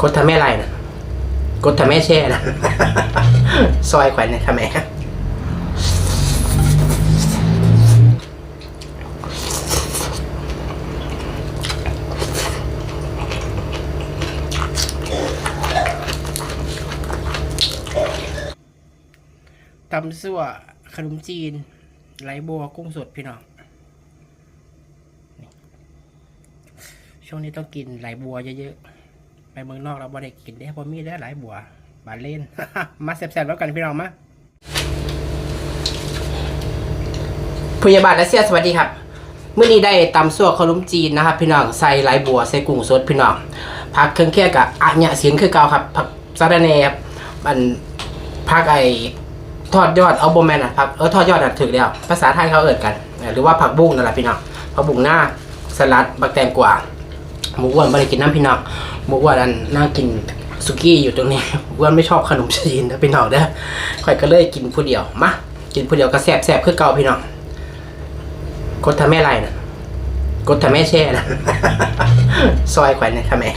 กดทำแม่ไรนะกดทำแม่แช่นะซอยแขวนเนี่ยทำแม่ตำซั่วขนมจีน ไหลบัวกุ้งสดพี่น้อง ช่วงนี้ต้องกินไหลบัวเยอะๆ ไปเมืองนอกเราบ่ได้กินได้เพราะมีได้หลายบัวบาเล่น มาแซ่บๆแล้วกันพี่น้องมาพยาบาลและเสียสวัสดีครับเมื่อนี้ได้ตำซั่วขนมจีนนะครับ พี่น้องใส่ไหลบัวใส่กุ้งสดพี่น้องผักเครื่องเคียงกับอะเนี่ยเสียงคือเก่าครับผักซาดาเน่ครับมันผักไอทอดยอดเอาโบแมนอะผักเออทอดยอดอะถึกแล้วภาษาไทยเขาเอิดกัน หรือว่าผักบุ้งนั่นแหละพี่น้องผักบุ้งหน้าสลัดบักแตงกวา หมูอ้วนไม่ได้กินน้ำพี่น้องหมูอ้วนอันน่ากินสุกี้อยู่ตรงนี้มูอ้วนไม่ชอบขนมจีนนะพี่น้องเด้อค่อยก็เลยกินผู้เดียวมากินผู้เดียวก็แซ่บแซ่บคือเก่าพี่น้องกดทำแม่ไรนะกดทำแม่แช่นะซอยแขวนเนี่ยทำแม่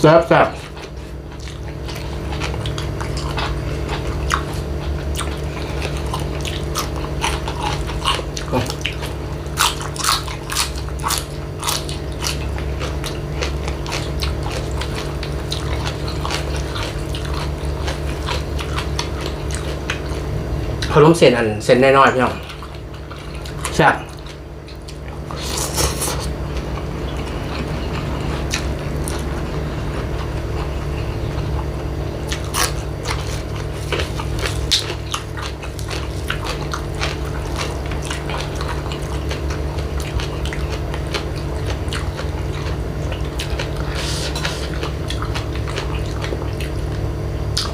แซ่บแซ่บ เขาล้มเส้นอันเส้นน้อยๆพี่น้องแซ่บ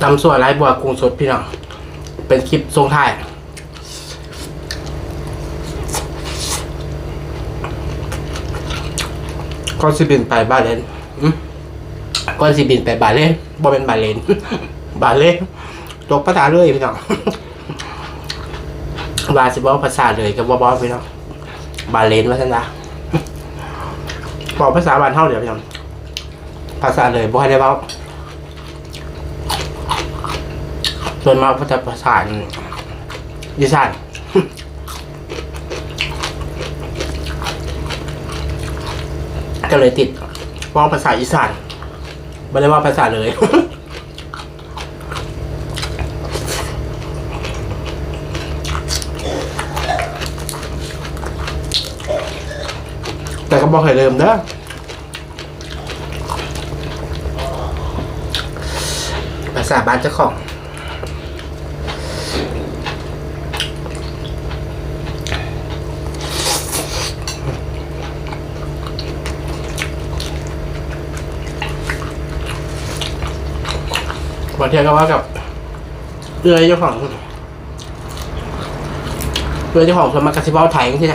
ตำส่วนไรบัวกุ้งสดพี่น้อง เป็นคลิปทรงถ่าย ก่อนสิบินไปบาเลนก่อนสิบินไปบาเลนบ่เป็นบาเลนบาเลนตกภาษาเลยพี่น้องบาสิบอภาษาเลยกับบ่บอพี่น้องบาเลนว่าซั่นนะบอกภาษาบ้านเฮาเดี๋ยวพี่น้องภาษาเลยบ่ให้ได้เว้าส่วนมากก็จะภาษาอีสาน ก็เลยติดว่าภาษาอีสานไม่ได้ว่าภาษาเลยแต่ก็บอกให้เริ่มเด้อภาษาบ้านเจ้าของ บางทียบก็ว่ากับเรือเจ้าของเรือเจ้าของสมักกะซิเบ้าไทยใช่ไหม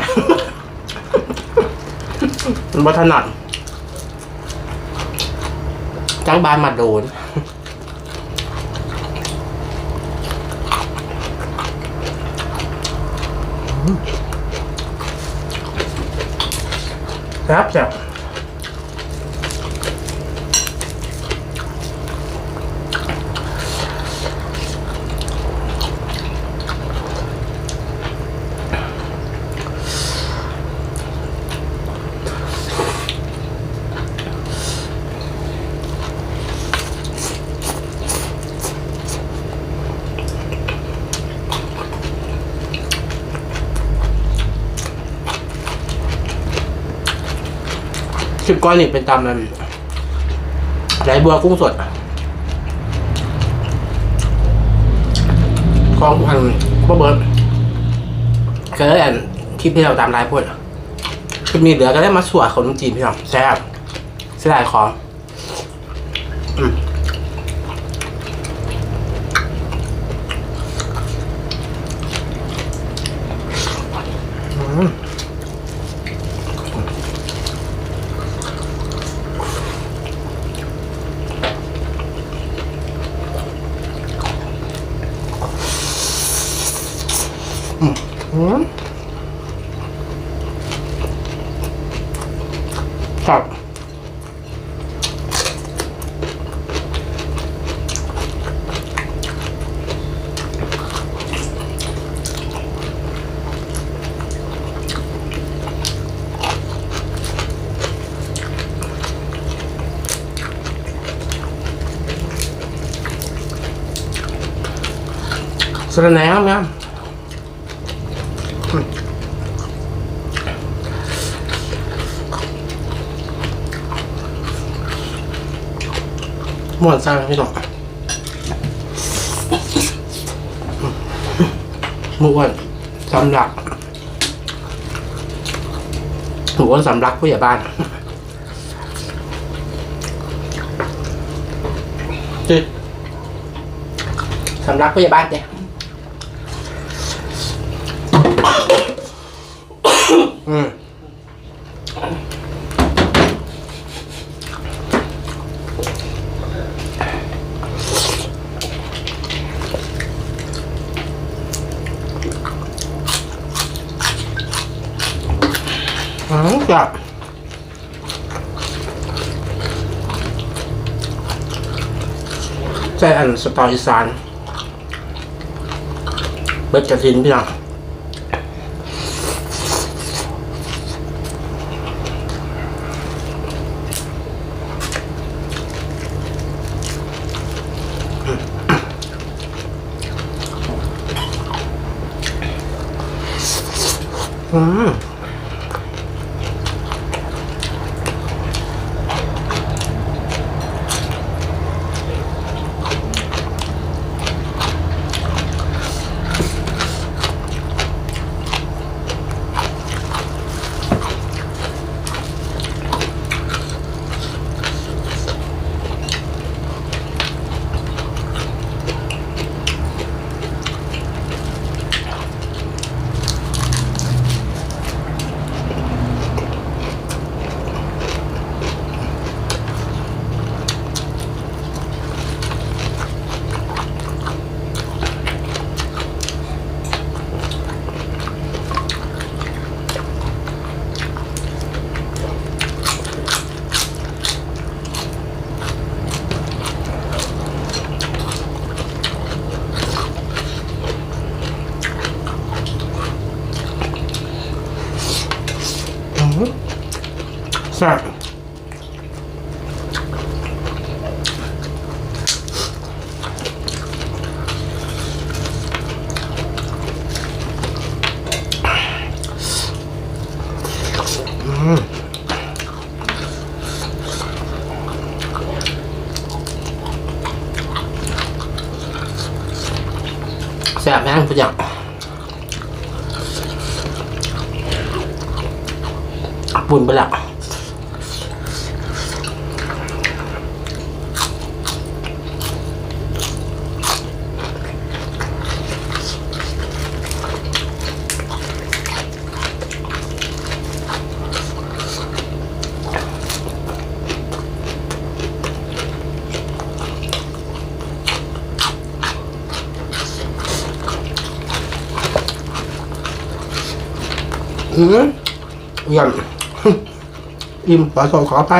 มันบ่ถนัดจ้างบานมาโดนครับจ้ะ สิบก้อนนี่เป็นตำมันไหลบัวกุ้งสดของอันบ่เบิร์ดเก็เลยอันคลิปที่เราตามไลฟ์พูดคลิปนี้เหลือก็ได้มาสวยขนมจีนพี่น้องแซ่บเสียดายของอืม ระแหนมนะหมดสร้าพี่น้องหมูอ้วนสำลักหมูอ้วสำลักผู้ใหญ่บ้านสำลักผู้ใหญ่บ้านเนี่ย อืมจับใช่อันสตล์อีสานเบิดกระสินพี่น้อง อืม ปุ่นไปละอืมเยี่ยม อิ่มขอส่งขอไป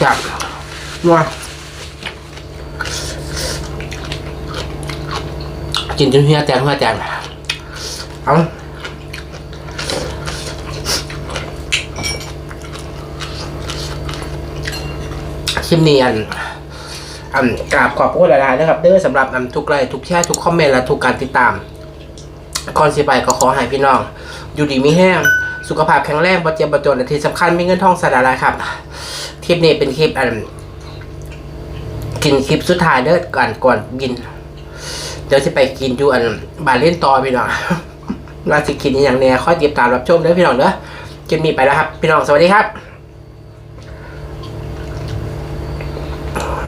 จับนัวกินจนเฮียแตงเฮียแตงเอาคลิปนี้อัน อันกราบขอบคุณหลายๆนะครับ เด้อสำหรับอันทุกไลค์ทุกแชร์ทุกคอมเมนต์และทุกการติดตามก่อนสิไปก็ขอให้พี่น้อง อยู่ดีมีแห้งสุขภาพแข็งแรงบ่เจ็บบ่จนและที่สำคัญมีเงินทองสะดาลายครับคลิปนี้เป็นคลิปอันกินคลิปสุดท้ายเด้อก่อนก่อนบิน เดี๋ยวจะไปกินอยู่อันบาเล่นต่อพี่น้องว่าสิกินอย่างแน่ค่อยติดตามรับชมเด้อพี่น้องเด้อคลิปนี้ไปแล้วครับ พี่น้องสวัสดีครับ